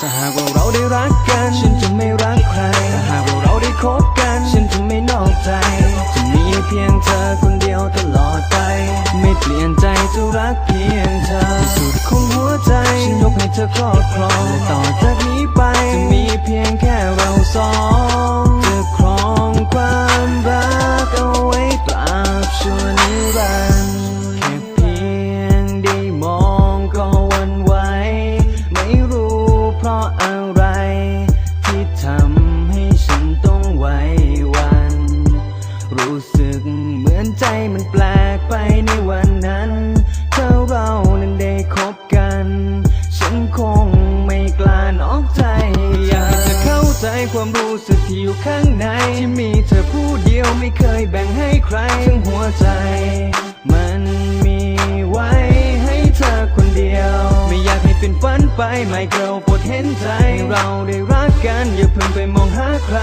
ถ้าหากว่าเราได้รักกัน ฉันจะไม่รักใคร ถ้าหากว่าเราได้คบกัน ฉันจะไม่นอกใจ จะมีเพียงเธอคนเดียวตลอดไป ไม่เปลี่ยนใจจะรักเพียงเธอที่สุดของหัวใจ ฉันยกให้เธอครอบครองและต่อจากนี้ไป จะมีเพียงแค่เราสอง นั้นถ้าเรานั้นได้คบกัน ฉันคงไม่กล้านอกใจ อยากจะเข้าใจความรู้สึกที่อยู่ข้างใน ที่มีเธอผู้เดียวไม่เคยแบ่งให้ใครทั้งหัวใจ มันมีไว้ให้เธอคนเดียว ไม่อยากให้เป็นฝันไปไม่เกิลโปรดเห็นใจ เราได้รักกันอย่าเพิ่งไปมองหาใคร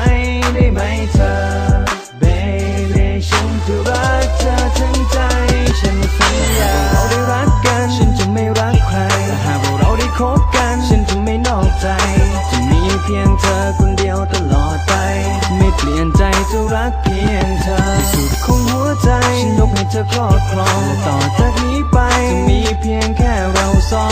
ได้ไหมเธอ Baby ฉันจะรักเธอทั้งใจ ครอบครองและต่อจากนี้ไป จะมีเพียงแค่เราสอ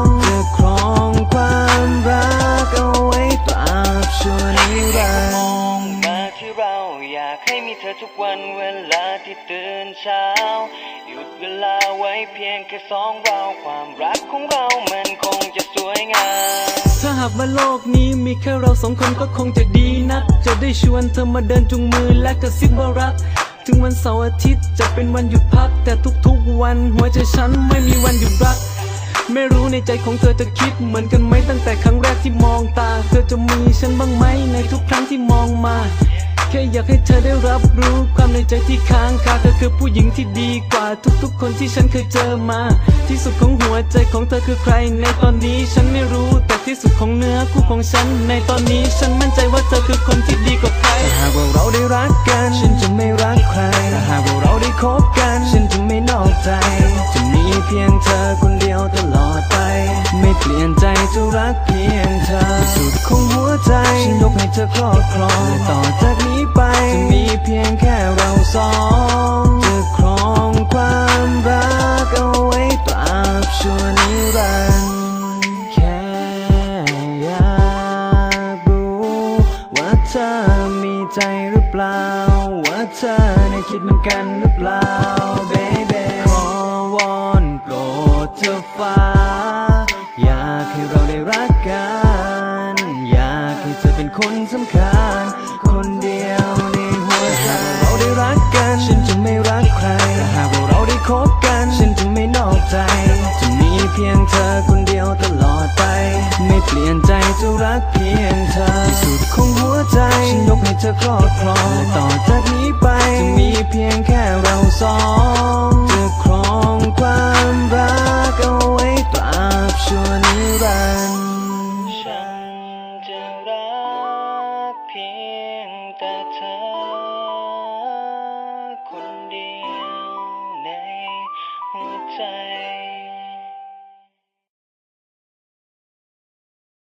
งจะครองความรักเอาไว้ตราบชั่วนิรันดร์มองมาที่เราอยากให้มีเธอทุกวันเวลาที่ตื่นเช้า หยุดเวลาไว้เพียงแค่สองเราความรักของเรามันคงจะสวยงามถ้าหากว่าโลกนี้มีแค่เราสองคนก็คงจะดีนัก จะได้ชวนเธอมาเดินจุงมือและกระซิบว่ารัก ถึงวันเสาร์อาทิตย์จะเป็นวันหยุดพัก แต่ทุกๆวันหัวใจฉันไม่มีวันหยุดรัก ไม่รู้ในใจของเธอจะคิดเหมือนกันไหมตั้งแต่ครั้งแรกที่มองตา เธอจะมีฉันบ้างไหมในทุกครั้งที่มองมา แค่อยากให้เธอได้รับรู้ความในใจที่ค้างคาเธอคือผู้หญิงที่ดีกว่า ทุกๆ คนที่ฉันเคยเจอมา ที่สุดของหัวใจของเธอคือใคร ในตอนนี้ฉันไม่รู้แต่ที่สุดของเนื้อคู่ของฉัน ในตอนนี้ฉันมั่นใจว่าเธอคือคนที่ดีกว่าใครแต่หากว่าเราได้รักกัน ฉันจะไม่รักใครแต่หากว่าเราได้คบกัน ฉันจะไม่นอกใจ จะมีเพียงเธอคนเดียวตลอดไป ไม่เปลี่ยนใจจะรักเพียงเธอที่สุดของหัวใจฉันยกให้เธอครอบครองและต่อ ล่า ว่าเธอในคิดเหมือนกันหรือเปล่า baby ขอวอนโปรดเธอฟ้า อยากให้เราได้รักกัน อยากให้เธอเป็นคนสำคัญ คนเดียวในหัวใจเราได้รักกัน ฉันจะไม่รักใครหากว่าเราได้คบกัน ฉันจะไม่นอกใจ จะมีเพียงเธอคนเดียวตลอดไป ไม่เปลี่ยน จจะรักเพียงเธอ ที่สุดของหัวใจฉันยกให้เธอครอบครองและต่อจากนี้ไป จะมีเพียงแค่เราสอง